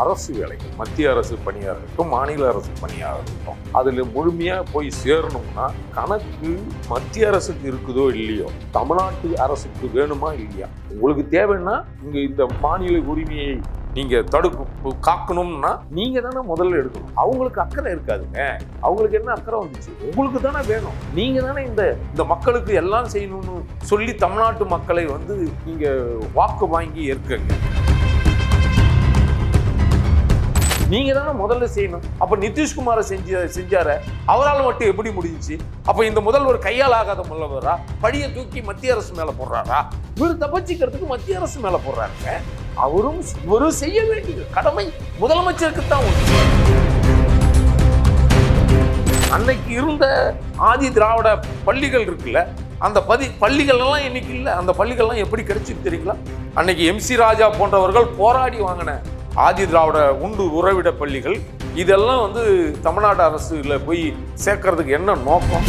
அரசு வேலைகள் மத்திய அரசு பணியாக இருக்கட்டும் மாநில அரசு பணியாக இருக்கட்டும் அதில் முழுமையாக போய் சேரணும்னா கணக்கு மத்திய அரசுக்கு இருக்குதோ இல்லையோ தமிழ்நாட்டு அரசுக்கு வேணுமா இல்லையா? உங்களுக்கு தேவைன்னா இங்கே இந்த மாநில உரிமையை நீங்க தடுப்பு காக்கணும்னா நீங்க தானே முதல்ல எடுக்கணும். அவங்களுக்கு அக்கறை இருக்காதுங்க. அவங்களுக்கு என்ன அக்கறை வந்துச்சு? உங்களுக்கு தானே வேணும். நீங்க தானே இந்த இந்த மக்களுக்கு எல்லாம் செய்யணும்னு சொல்லி தமிழ்நாட்டு மக்களை வந்து நீங்க வாக்கு வாங்கி இருக்கங்க நீங்க தானே முதல்ல செய்யணும். அப்ப நிதிஷ்குமாரை செஞ்ச செஞ்சார. அவரால் மட்டும் எப்படி முடிஞ்சுச்சு? அப்ப இந்த முதல்வர் கையால் ஆகாத முதல்வரா? படியை தூக்கி மத்திய அரசு மேல போடுறாரா? இவர் தப்பிச்சுக்கிறதுக்கு மத்திய அரசு மேல போடுறாருங்க. அவரும் இவரும் செய்ய வேண்டியது. கடமை முதலமைச்சருக்கு தான் உண்டு. அன்னைக்கு இருந்த ஆதி திராவிட பள்ளிகள் இருக்குல்ல அந்த பதி பள்ளிகள்லாம் இன்னைக்கு இல்லை. அந்த பள்ளிகள்லாம் எப்படி கிடைச்சிட்டு தெரியுங்களா? அன்னைக்கு எம்சி ராஜா போன்றவர்கள் போராடி வாங்கின ஆதி திராவிட உண்டு உறவிட பள்ளிகள். இதெல்லாம் வந்து தமிழ்நாடு அரசுல போய் சேர்க்கறதுக்கு என்ன நோக்கம்?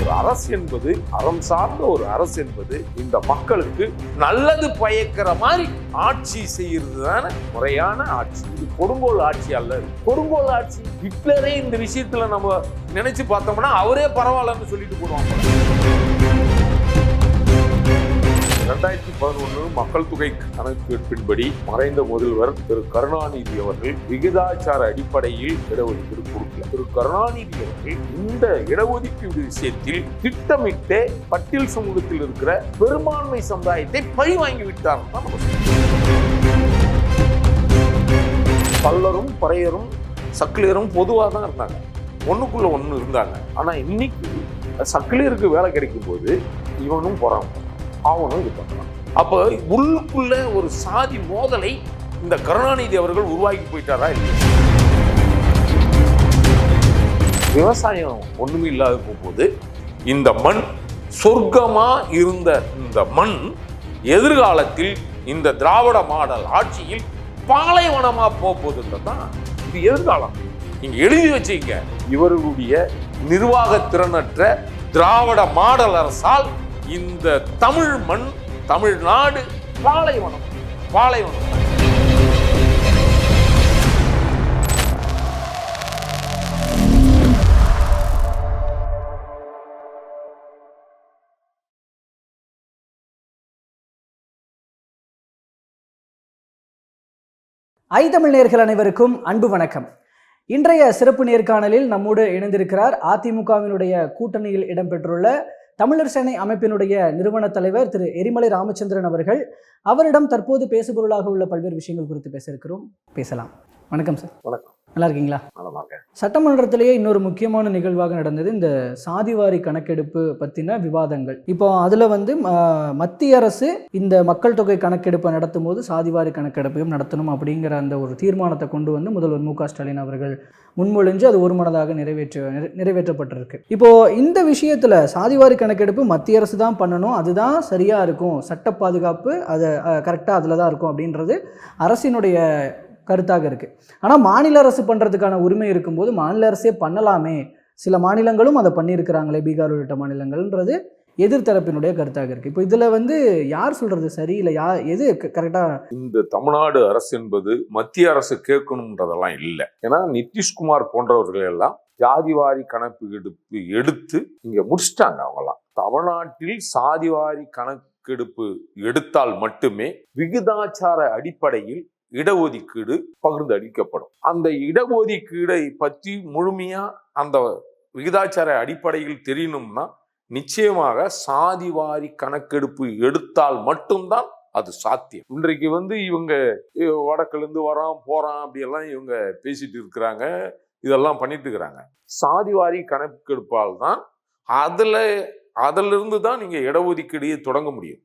ஒரு அரசு என்பது அறம் சார்ந்த ஒரு அரசு என்பது இந்த மக்களுக்கு நல்லது பயக்கிற மாதிரி ஆட்சி செய்யறது தானே முறையான ஆட்சி. இது கொடுங்கோல் ஆட்சி அல்ல. கொடுங்கோல் ஆட்சி ஹிட்லரே இந்த விஷயத்துல நம்ம நினைச்சு பார்த்தோம்னா அவரே பரவாயில்லன்னு சொல்லிட்டு போடுவாங்க. ரெண்டாயிரத்தி பதினொன்று மக்கள் தொகை கணக்கெடுப்பின்படி மறைந்த முதல்வர் திரு கருணாநிதி அவர்கள் விகிதாச்சார அடிப்படையில் இடஒதுக்கீடு கொடுக்கல. திரு கருணாநிதி அவர்கள் இந்த இடஒதுக்கீடு விஷயத்தில் திட்டமிட்டே பட்டியல் சமூகத்தில் இருக்கிற பெரும்பான்மை சமுதாயத்தை பழி வாங்கி விட்டார் தான் பல்லரும் பறையரும் சக்கிலியரும் பொதுவாக தான் இருந்தாங்க. ஒண்ணுக்குள்ள ஒண்ணு இருந்தாங்க. ஆனா இன்னைக்கு சக்கிலியருக்கு வேலை கிடைக்கும் போது இவனும் போறான் அவனும் இது பண்றான் அப்ப உள்ளுக்குள்ள ஒரு சாதி மோதலை இந்த கருணாநிதி அவர்கள் உருவாக்கி போயிட்டாரா இல்லையா விவசாயம் ஒண்ணுமே இல்லாத போகும்போது இந்த மண் சொர்க்கமா இருந்த இந்த மண் எதிர்காலத்தில் இந்த திராவிட மாடல் ஆட்சியில் பாலைவனமா போகுதுன்றது தான் இது எதிர்காலம். நீங்க எழுதி வச்சுக்க இவர்களுடைய நிர்வாக திறனற்ற திராவிட மாடல் அரசால் இந்த தமிழ் மண் தமிழ்நாடு. பாலைவனம் பாலைவனம். ஐ தமிழ் அனைவருக்கும் அன்பு வணக்கம். இன்றைய சிறப்பு நேர்காணலில் நம்மோடு இணைந்திருக்கிறார் அதிமுகவினுடைய கூட்டணியில் இடம்பெற்றுள்ள தமிழர் சேனை அமைப்பினுடைய நிறுவன தலைவர் திரு எரிமலை ராமச்சந்திரன் அவர்கள் அவரிடம் தற்போது பேசுபொருளாக உள்ள பல்வேறு விஷயங்கள் குறித்து பேச இருக்கிறோம். பேசலாம். வணக்கம் சார். வணக்கம். நல்லா இருக்கீங்களா சட்டமன்றத்திலேயே இன்னொரு முக்கியமான நிகழ்வாக நடந்தது இந்த சாதிவாரி கணக்கெடுப்பு பற்றின விவாதங்கள். இப்போ அதில் வந்து மத்திய அரசு இந்த மக்கள் தொகை கணக்கெடுப்பை நடத்தும் போது சாதிவாரி கணக்கெடுப்பையும் நடத்தணும் அப்படிங்கிற அந்த ஒரு தீர்மானத்தை கொண்டு வந்து முதல்வர் மு ஸ்டாலின் அவர்கள் முன்மொழிஞ்சு அது ஒருமனதாக நிறைவேற்ற நிறை- நிறைவேற்றப்பட்டிருக்கு. இப்போ இந்த விஷயத்தில் சாதிவாரி கணக்கெடுப்பு மத்திய அரசு தான் பண்ணணும் அதுதான் சரியாக இருக்கும். சட்ட பாதுகாப்பு அதை கரெக்டாக அதில் தான் இருக்கும் அப்படின்றது அரசினுடைய கருத்தாக இருக்குது ஆனால் மாநில அரசு பண்ணுறதுக்கான உரிமை இருக்கும்போது மாநில அரசே பண்ணலாமே. சில மாநிலங்களும் அதை பண்ணியிருக்கிறாங்களே பீகார் உள்ளிட்ட மாநிலங்கள்ன்றது எதிர்த்தரப்பினுடைய கருத்தாக இருக்குது இப்போ இதில் வந்து யார் சொல்கிறது சரி இல்லை யா எது கரெக்டாக இந்த தமிழ்நாடு அரசு என்பது மத்திய அரசு கேட்கணுன்றதெல்லாம் இல்லை. ஏன்னா நிதிஷ்குமார் போன்றவர்கள் எல்லாம் ஜாதிவாரி கணக்கு எடுப்பு எடுத்து இங்கே முடிச்சிட்டாங்க அவங்களாம் தமிழ்நாட்டில் சாதிவாரி கணக்கெடுப்பு எடுத்தால் மட்டுமே விகிதாச்சார அடிப்படையில் இடஒதுக்கீடு பகிர்ந்து அளிக்கப்படும். அந்த இடஒதுக்கீடை பற்றி முழுமையா அந்த விகிதாச்சார அடிப்படையில் தெரியணும்னா நிச்சயமாக சாதிவாரி கணக்கெடுப்பு எடுத்தால் மட்டும்தான் அது சாத்தியம். இன்றைக்கு வந்து இவங்க வடக்குலேருந்து வரான் போறான் அப்படியெல்லாம் இவங்க பேசிட்டு இருக்கிறாங்க இதெல்லாம் பண்ணிட்டு இருக்கிறாங்க. சாதிவாரி கணக்கெடுப்பால் தான் அதில் அதிலிருந்து தான் நீங்கள் இடஒதுக்கீடையே தொடங்க முடியும்.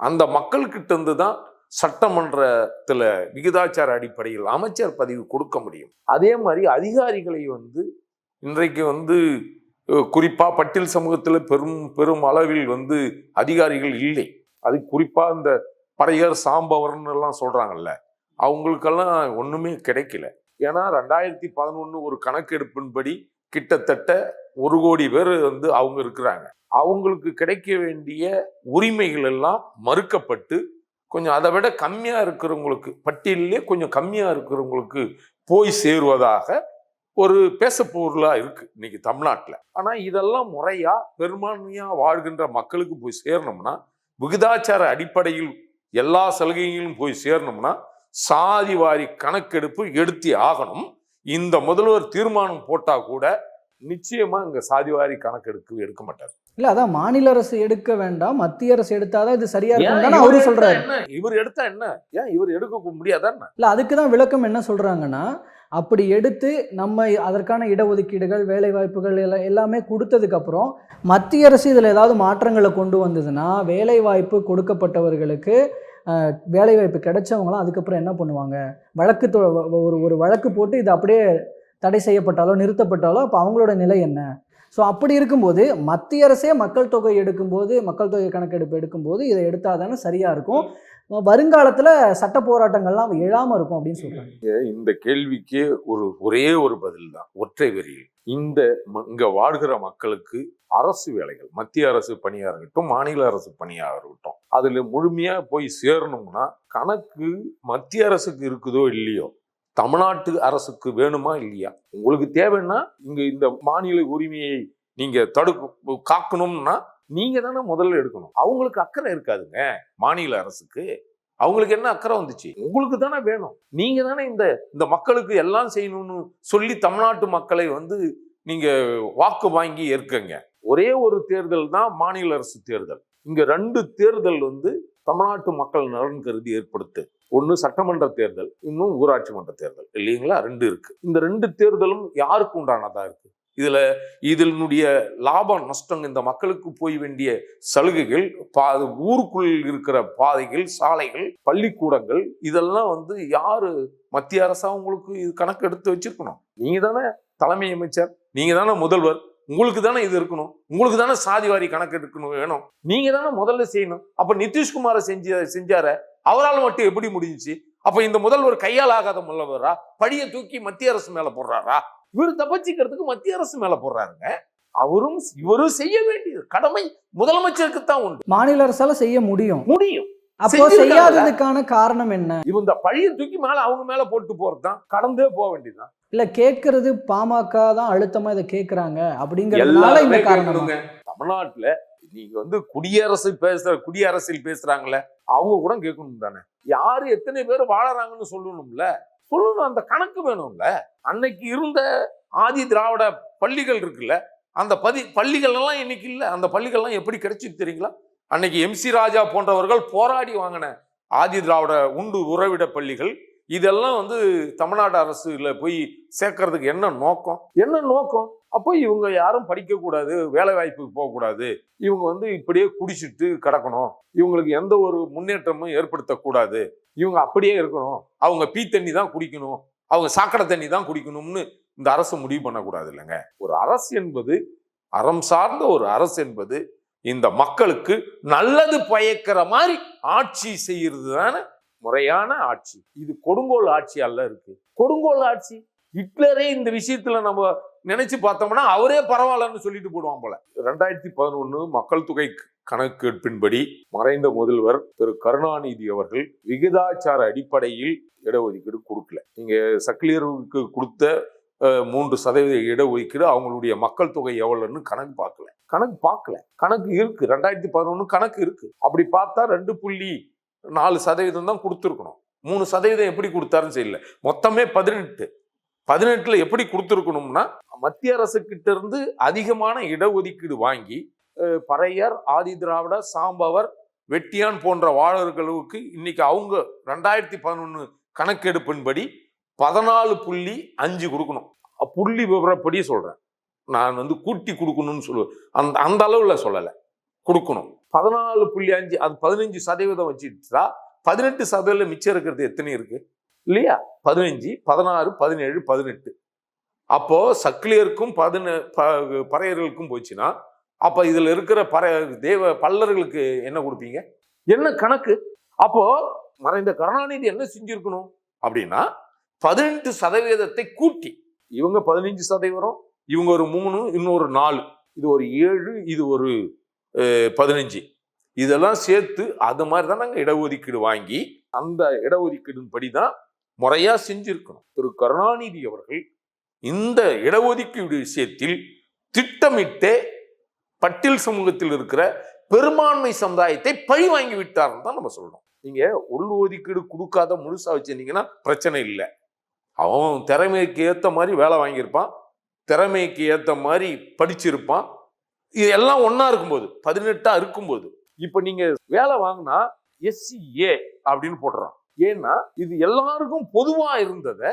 அந்த மக்கள்கிட்ட இருந்து தான் சட்டமன்றத்தில் விகிதாச்சார அடிப்படையில் அமைச்சர் பதவி கொடுக்க முடியும். அதே மாதிரி அதிகாரிகளை வந்து இன்றைக்கு வந்து குறிப்பாக பட்டியல் சமூகத்தில் பெரும் பெரும் அளவில் வந்து அதிகாரிகள் இல்லை. அது குறிப்பாக இந்த பறையர் சாம்பவர்னு எல்லாம் சொல்கிறாங்கல்ல அவங்களுக்கெல்லாம் ஒன்றுமே கிடைக்கல. ஏன்னா ரெண்டாயிரத்தி பதினொன்று ஒரு கணக்கெடுப்பின்படி கிட்டத்தட்ட ஒரு கோடி பேர் வந்து அவங்க இருக்கிறாங்க. அவங்களுக்கு கிடைக்க வேண்டிய உரிமைகள் எல்லாம் மறுக்கப்பட்டு கொஞ்சம் அதை விட கம்மியாக இருக்கிறவங்களுக்கு பட்டியலிலே கொஞ்சம் கம்மியாக இருக்கிறவங்களுக்கு போய் சேருவதாக ஒரு பேசப்பொருளாக இருக்குது இன்னைக்கு தமிழ்நாட்டில். ஆனால் இதெல்லாம் முறையாக பெரும்பான்மையாக வாழ்கின்ற மக்களுக்கு போய் சேரணும்னா விகிதாச்சார அடிப்படையில் எல்லா சலுகைகளும் போய் சேரணும்னா சாதி வாரி கணக்கெடுப்பு எடுத்தே ஆகணும். இந்த முதல்வர் தீர்மானம் போட்டால் கூட நிச்சயமா இங்க சாதிவாரி கணக்கெடுப்பு எடுக்க மாட்டார் இல்ல அதான் மாநில அரசு எடுக்க வேண்டாம் மத்திய அரசு எடுத்தாதான் இது சரியா இருக்கும் அவரு சொல்றாரு என்ன? இவர் எடுத்தா என்ன ஏன் இவர் எடுக்க முடியாதா? இல்ல அதுக்கு தான் விளக்கம் என்ன சொல்றாங்கன்னா அப்படி எடுத்து நம்ம அதற்கான இடஒதுக்கீடுகள் வேலை வாய்ப்புகள் எல்லாம் எல்லாமே கொடுத்ததுக்கு அப்புறம் மத்திய அரசு இதில் ஏதாவது மாற்றங்களை கொண்டு வந்ததுன்னா வேலை வாய்ப்பு கொடுக்கப்பட்டவர்களுக்கு அஹ், வேலை வாய்ப்பு கிடைச்சவங்களாம் அதுக்கப்புறம் என்ன பண்ணுவாங்க வழக்கு ஒரு ஒரு வழக்கு போட்டு இது அப்படியே தடை செய்யப்பட்டாலோ நிறுத்தப்பட்டாலோ அப்போ அவங்களோட நிலை என்ன? ஸோ அப்படி இருக்கும்போது மத்திய அரசே மக்கள் தொகை எடுக்கும்போது மக்கள் தொகை கணக்கெடுப்பு எடுக்கும்போது இதை எடுத்தால் தானே சரியாக இருக்கும்? வருங்காலத்தில் சட்ட போராட்டங்கள்லாம் எழாமல் இருக்கும் அப்படின்னு சொல்கிறாங்க இந்த கேள்விக்கே ஒரு ஒரே ஒரு பதில் தான் ஒற்றை வரியில். இந்த இங்கே வாழ்கிற மக்களுக்கு அரசு வேலைகள் மத்திய அரசு பணியாக இருக்கட்டும் மாநில அரசு பணியாக இருக்கட்டும் அதில் முழுமையாக போய் சேரணும்னா கணக்கு மத்திய அரசுக்கு இருக்குதோ இல்லையோ தமிழ்நாட்டு அரசுக்கு வேணுமா இல்லையா? உங்களுக்கு தேவைன்னா இங்க இந்த மாநில உரிமையை நீங்க தடுக்க காக்கணும்னா நீங்க தானே முதல்ல எடுக்கணும். அவங்களுக்கு அக்கறை இருக்காதுங்க மாநில அரசுக்கு. அவங்களுக்கு என்ன அக்கறை வந்துச்சு? உங்களுக்கு தானே வேணும். நீங்க தானே இந்த இந்த மக்களுக்கு எல்லாம் செய்யணும்னு சொல்லி தமிழ்நாட்டு மக்களை வந்து நீங்க வாக்கு வாங்கி ஏற்கங்க. ஒரே ஒரு தேர்தல் தான் மாநில அரசு தேர்தல். இங்க ரெண்டு தேர்தல் வந்து தமிழ்நாட்டு மக்கள் நலன் கருதி ஏற்படுத்து. ஒன்று சட்டமன்ற தேர்தல் இன்னும் ஊராட்சி மன்ற தேர்தல். இல்லைங்களா? ரெண்டு இருக்கு. இந்த ரெண்டு தேர்தலும் யாருக்கு உண்டானதா இருக்கு? இதுல இதனுடைய லாபம் நஷ்டம் இந்த மக்களுக்கு போய் வேண்டிய சலுகைகள் பா ஊருக்குள் இருக்கிற பாதைகள் சாலைகள் பள்ளிக்கூடங்கள் இதெல்லாம் வந்து யாரு? மத்திய அரசா உங்களுக்கு இது கணக்கு எடுத்து வச்சிருக்கணும். நீங்க தானே தலைமை அமைச்சர் நீங்க தானே முதல்வர் உங்களுக்கு தானே இது இருக்கணும்? உங்களுக்கு தானே சாதி வாரி கணக்கு எடுக்கணும் வேணும்? நீங்க தானே முதல்ல செய்யணும். அப்ப நிதிஷ்குமாரை செஞ்ச செஞ்சார. அவரால் மட்டும் எப்படி முடிஞ்சுச்சு? அப்ப இந்த முதல்வர் கையால் ஆகாத முதல்வரா படியை தூக்கி மத்திய அரசு மேல போடுறாரா? இவர் தப்பிச்சுக்கிறதுக்கு மத்திய அரசு மேல போடுறாருங்க. அவரும் இவரும் செய்ய வேண்டியது. கடமை முதலமைச்சருக்கு தான் உண்டு. மாநில அரசால செய்ய முடியும். முடியும். அப்போ. செய்யாததுக்கான காரணம் என்ன? இவன் இந்த பழிய தூக்கி மேல அவங்க மேல போட்டு போறதுதான். கடந்தே போக வேண்டியதுதான். இல்ல கேட்கறது பாமக தான் அழுத்தமா இதை கேட்கறாங்க அப்படிங்கறதுனால இந்த காரணமா. தமிழ்நாட்டுல நீங்க வந்து குடியரசு பேசுற குடியரசில் பேசுறாங்கல்ல அவங்க கூட கேட்கணும் தானே. யாரு எத்தனை பேர் வாழறாங்கன்னு சொல்லணும்ல? சொல்லணும் அந்த கணக்கு வேணும்ல. அன்னைக்கு இருந்த ஆதி திராவிட பள்ளிகள் இருக்குல்ல அந்த பதி பள்ளிகள் எல்லாம் இன்னைக்கு இல்ல. அந்த பள்ளிகள்லாம் எப்படி கிடைச்சிட்டு தெரியுங்களா? அன்னைக்கு எம்சி ராஜா போன்றவர்கள் போராடி வாங்கின ஆதி திராவிட உண்டு உறவிட பள்ளிகள். இதெல்லாம் வந்து தமிழ்நாடு அரசுல போய் சேர்க்கறதுக்கு என்ன நோக்கம்? என்ன நோக்கம்? அப்போ இவங்க யாரும் படிக்கக்கூடாது வேலை வாய்ப்புக்கு போகக்கூடாது. இவங்க வந்து இப்படியே குடிச்சிட்டு கிடக்கணும். இவங்களுக்கு எந்த ஒரு முன்னேற்றமும் ஏற்படுத்தக்கூடாது. இவங்க அப்படியே இருக்கணும். அவங்க பீ தண்ணி தான் குடிக்கணும். அவங்க சாக்கடை தண்ணி தான் குடிக்கணும்னு இந்த அரசு முடிவு பண்ணக்கூடாது இல்லைங்க. ஒரு அரசு என்பது அறம் சார்ந்த ஒரு அரசு என்பது இந்த மக்களுக்கு நல்லது பயக்கிற மாதிரி ஆட்சி செய்யறது தானே முறையான ஆட்சி. இது கொடுங்கோல் ஆட்சி அல்ல இருக்கு. கொடுங்கோல் ஆட்சி ஹிட்லரே இந்த விஷயத்துல நம்ம நினைச்சு பார்த்தோம்னா அவரே பரவாயில்லன்னு சொல்லிட்டு போடுவான் போல. ரெண்டாயிரத்தி பதினொன்று மக்கள் தொகை கணக்கெடுப்பின்படி மறைந்த முதல்வர் திரு கருணாநிதி அவர்கள் விகிதாச்சார அடிப்படையில் இடஒதுக்கீடு கொடுக்கல. நீங்க சக்கிலியருக்கு கொடுத்த மூன்று சதவீத இடஒதுக்கீடு அவங்களுடைய மக்கள் தொகை எவ்வளோன்னு கணக்கு பார்க்கல. கணக்கு பார்க்கல. கணக்கு இருக்கு. ரெண்டாயிரத்தி பதினொன்று கணக்கு இருக்கு. அப்படி பார்த்தா ரெண்டு புள்ளி நாலு சதவீதம் தான் கொடுத்துருக்கணும். மூணு சதவீதம் எப்படி கொடுத்தாருன்னு சரியில்லை மொத்தமே பதினெட்டு. பதினெட்டுல எப்படி கொடுத்துருக்கணும்னா மத்திய அரசு கிட்ட இருந்து அதிகமான இடஒதுக்கீடு வாங்கி பறையர் ஆதி திராவிட சாம்பவர் வெட்டியான் போன்ற வாழர்களுக்கு இன்னைக்கு அவங்க ரெண்டாயிரத்தி பதினொன்று கணக்கெடுப்பின்படி பதினாலு புள்ளி அஞ்சு கொடுக்கணும். புள்ளி விவரப்படி சொல்கிறேன் நான் வந்து கூட்டி கொடுக்கணும்னு சொல்லுவேன் அந்த அந்த அளவில் சொல்லலை. கொடுக்கணும். பதினாலு புள்ளி அஞ்சு அது பதினஞ்சு சதவீதம் வச்சுட்டா பதினெட்டு சதவீதம் மிச்சம் இருக்கிறது எத்தனை இருக்குது இல்லையா? பதினஞ்சு பதினாறு பதினேழு பதினெட்டு. அப்போது சக்கிலியருக்கும் பதின ப- பறையர்களுக்கும் போச்சுன்னா அப்போ இதில் இருக்கிற பற தேவ பல்லர்களுக்கு என்ன கொடுப்பீங்க? என்ன கணக்கு? அப்போது மறைந்த கருணாநிதி என்ன செஞ்சுருக்கணும்? அப்படின்னா பதினெட்டு சதவீதத்தை கூட்டி. இவங்க பதினஞ்சு சதவீதம் இவங்க ஒரு மூணு இன்னொரு நாலு. இது ஒரு ஏழு இது ஒரு பதினஞ்சு. இதெல்லாம் சேர்த்து அது மாதிரி தான் நாங்கள் இடஒதுக்கீடு வாங்கி அந்த இடஒதுக்கீடின் படி தான் முறையாக செஞ்சுருக்கணும். திரு. கருணாநிதி அவர்கள் இந்த இடஒதுக்கீடு விஷயத்தில் திட்டமிட்டே பட்டியல் சமூகத்தில் இருக்கிற பெரும்பான்மை சமுதாயத்தை பழி வாங்கி விட்டார்னு தான் நம்ம சொல்லணும். நீங்கள் உள் ஒதுக்கீடு கொடுக்காத முழுசாக வச்சுருந்தீங்கன்னா பிரச்சனை இல்லை. அவன் திறமைக்கு ஏற்ற மாதிரி வேலை வாங்கியிருப்பான். திறமைக்கு ஏற்ற மாதிரி படிச்சிருப்பான். இது எல்லாம் ஒன்றா இருக்கும்போது பதினெட்டாக இருக்கும்போது இப்போ நீங்கள் வேலை வாங்கினா எஸ்சிஏ அப்படின்னு போடுறான். ஏன்னா இது எல்லாருக்கும் பொதுவாக இருந்ததை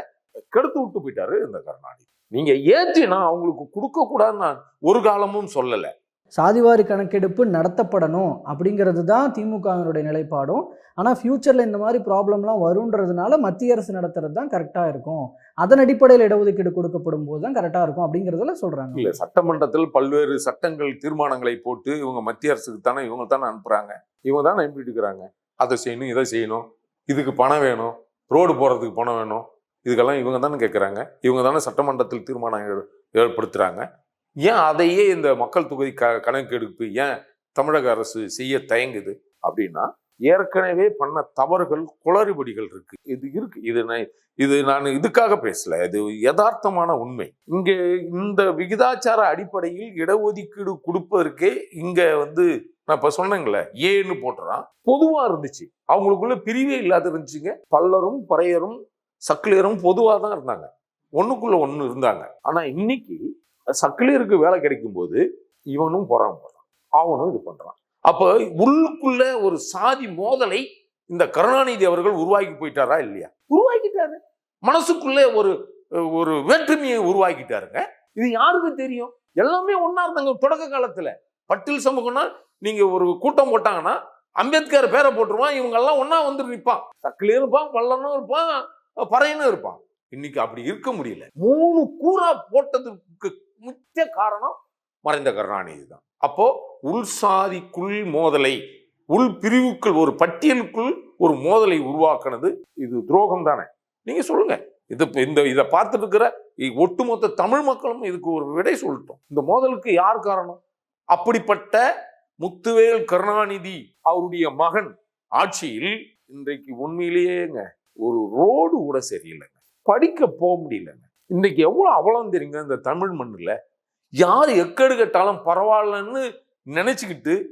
கெடுத்து விட்டு போயிட்டாரு இந்த கருணாநிதி. நீங்கள் ஏற்றினா அவங்களுக்கு கொடுக்கக்கூடாதுன்னு நான் ஒரு காலமும் சொல்லலை. சாதிவாரி கணக்கெடுப்பு நடத்தப்படணும் அப்படிங்கிறது தான் திமுகவினுடைய நிலைப்பாடும். ஆனால் ஃப்யூச்சரில் இந்த மாதிரி ப்ராப்ளம்லாம் வருன்றதுனால மத்திய அரசு நடத்துறது தான் கரெக்டாக இருக்கும். அதன் அடிப்படையில் இடஒதுக்கீடு கொடுக்கப்படும் போது தான் கரெக்டாக இருக்கும் அப்படிங்கிறதுல சொல்கிறாங்க இல்லை சட்டமன்றத்தில் பல்வேறு சட்டங்கள் தீர்மானங்களை போட்டு இவங்க மத்திய அரசுக்கு தானே இவங்க தானே அனுப்புகிறாங்க இவங்க தானே அனுப்பிட்டு இருக்கிறாங்க அதை செய்யணும் இதை செய்யணும் இதுக்கு பணம் வேணும் ரோடு போகிறதுக்கு பணம் வேணும் இதுக்கெல்லாம் இவங்க தானே கேட்குறாங்க இவங்க தானே சட்டமன்றத்தில் தீர்மானம் ஏற்படுத்துகிறாங்க ஏன் அதையே இந்த மக்கள் தொகை க கணக்கெடுப்பு ஏன் தமிழக அரசு செய்ய தயங்குது அப்படின்னா ஏற்கனவே பண்ண தவறுகள் குளறுபடிகள் இருக்கு. இது இருக்கு. இது நான் இது நான் இதுக்காக பேசல. இது யதார்த்தமான உண்மை. இங்க இந்த விகிதாச்சார அடிப்படையில் இடஒதுக்கீடு கொடுப்பதற்கே இங்க வந்து நான் இப்ப சொன்னேங்களே ஏன்னு போட்டுறான். பொதுவா இருந்துச்சு. அவங்களுக்குள்ள பிரிவே இல்லாத இருந்துச்சுங்க. பல்லரும் பறையரும் சக்கிலியரும் பொதுவாக தான் இருந்தாங்க. ஒண்ணுக்குள்ள ஒன்று இருந்தாங்க. ஆனா இன்னைக்கு சக்கிலியருக்கு வேலை கிடைக்கும் போது இவனும் போடுறான் அவனும் இது பண்றான். அப்ப உள்ளுக்குள்ள ஒரு சாதி மோதலை இந்த கருணாநிதி அவர்கள் உருவாக்கி போயிட்டாரா இல்லையா? உருவாக்கிட்டாரு. மனசுக்குள்ளே ஒரு ஒரு வேற்றுமையை உருவாக்கிட்டாருங்க. இது யாருக்கு தெரியும்? எல்லாமே ஒண்ணா இருந்தாங்க தொடக்க காலத்துல. பட்டியல் சமூகம்னா நீங்க ஒரு கூட்டம் போட்டாங்கன்னா அம்பேத்கர் பேரை போட்டுருவான் இவங்க எல்லாம் ஒண்ணா வந்து நிற்பான் சக்கிலியும் இருப்பான் பல்லனும் இருப்பான் பறையனும் இருப்பான். இன்னைக்கு அப்படி இருக்க முடியல. மூணு கூறா போட்டதுக்கு முக்கிய காரணம் மறைந்த கருணாநிதி தான். அப்போ உள் சாதிக்குள் மோதலை உள் பிரிவுக்குள் ஒரு பட்டியலுக்குள் ஒரு மோதலை உருவாக்குனது இது துரோகம் தானே? நீங்க சொல்லுங்க. இது இந்த இதை பார்த்துட்டு இருக்கிற ஒட்டுமொத்த தமிழ் மக்களும் இதுக்கு ஒரு விடை சொல்லட்டும். இந்த மோதலுக்கு யார் காரணம்? அப்படிப்பட்ட முத்துவேல் கருணாநிதி அவருடைய மகன் ஆட்சியில் இன்றைக்கு உண்மையிலேயேங்க ஒரு ரோடு கூட சரியில்லைங்க. படிக்க போக முடியலங்க. இன்றைக்கி எவ்வளோ அவலம் தெரியுங்க இந்த தமிழ் மண்ணில்? யார் எக்கடு கட்டாலும் பரவாயில்லன்னு நினச்சிக்கிட்டு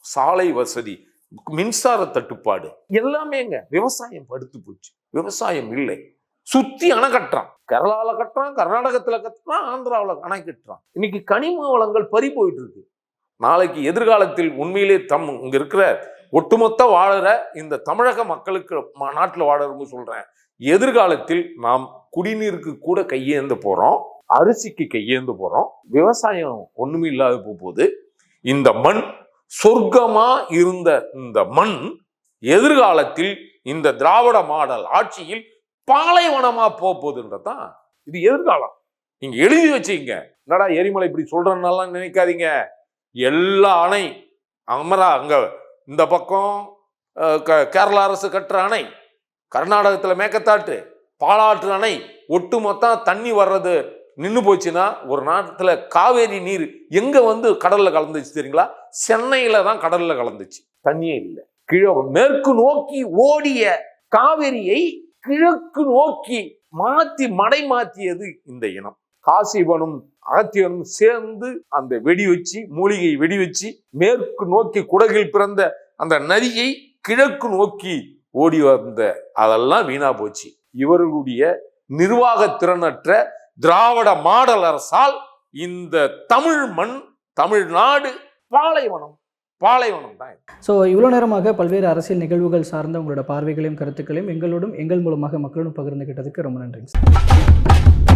சாலை வசதி மின்சார தட்டுப்பாடு எல்லாமேங்க. விவசாயம் படுத்து போச்சு. விவசாயம் இல்லை. சுற்றி அணை கட்டுறான். கேரளாவில் கட்டுறான் கர்நாடகத்தில் கட்டுறான் ஆந்திராவில் அணை கட்டுறான். இன்னைக்கு கனிம வளங்கள் பறி போயிட்டு இருக்கு. நாளைக்கு எதிர்காலத்தில் உண்மையிலே தம் இங்க இருக்கிற ஒட்டுமொத்த வாழற இந்த தமிழக மக்களுக்கு நாட்டில் வாழறவங்க சொல்றேன் எதிர்காலத்தில் நாம் குடிநீருக்கு கூட கையேந்து போகிறோம் அரிசிக்கு கையேந்து போகிறோம் விவசாயம் ஒன்றுமே இல்லாத போகுது இந்த மண் சொர்க்கமாக இருந்த இந்த மண் எதிர்காலத்தில் இந்த திராவிட மாடல் ஆட்சியில் பாலைவனமாக போகுதுன்றது தான் இது எதிர்காலம். நீங்க எழுதி வச்சுங்க. என்னடா எரிமலை இப்படி சொல்றேன்னெல்லாம் நினைக்காதீங்க. எல்லா அணை அமரா அங்க இந்த பக்கம் க- கேரளா அரசு கட்டுற அணை கர்நாடகத்தில் மேக்கத்தாட்டு பாலாற்று அணை ஒட்டுமொத்தம் தண்ணி வர்றது நின்று போச்சுன்னா ஒரு நாட்டில் காவேரி நீர் எங்கே வந்து கடலில் கலந்துச்சு தெரியுங்களா? சென்னையில் தான் கடலில் கலந்துச்சு. தண்ணியே இல்லை. கிழ மேற்கு நோக்கி ஓடிய காவேரியை கிழக்கு நோக்கி மாற்றி மடை மாற்றியது இந்த இனம். காசிபனும் ஆத்தியனும் சேர்ந்து அந்த வெடி வச்சு மூலிகை வெடி வச்சு மேற்கு நோக்கி குடகில் பிறந்த அந்த நதியை கிழக்கு நோக்கி ஓடி வந்த அதெல்லாம் வீணா போச்சு. இவர்களுடைய நிர்வாக திறனற்ற திராவிட மாடல் அரசால் இந்த தமிழ் மண் தமிழ்நாடு பாலைவனம் பாலைவனம் தான் ஸோ இவ்வளோ நேரமாக பல்வேறு அரசியல் நிகழ்வுகள் சார்ந்த உங்களோட பார்வைகளையும் கருத்துக்களையும் எங்களோடும் எங்கள் மூலமாக மக்களோடும் பகிர்ந்துகிட்டதுக்கு ரொம்ப நன்றிங்க சார்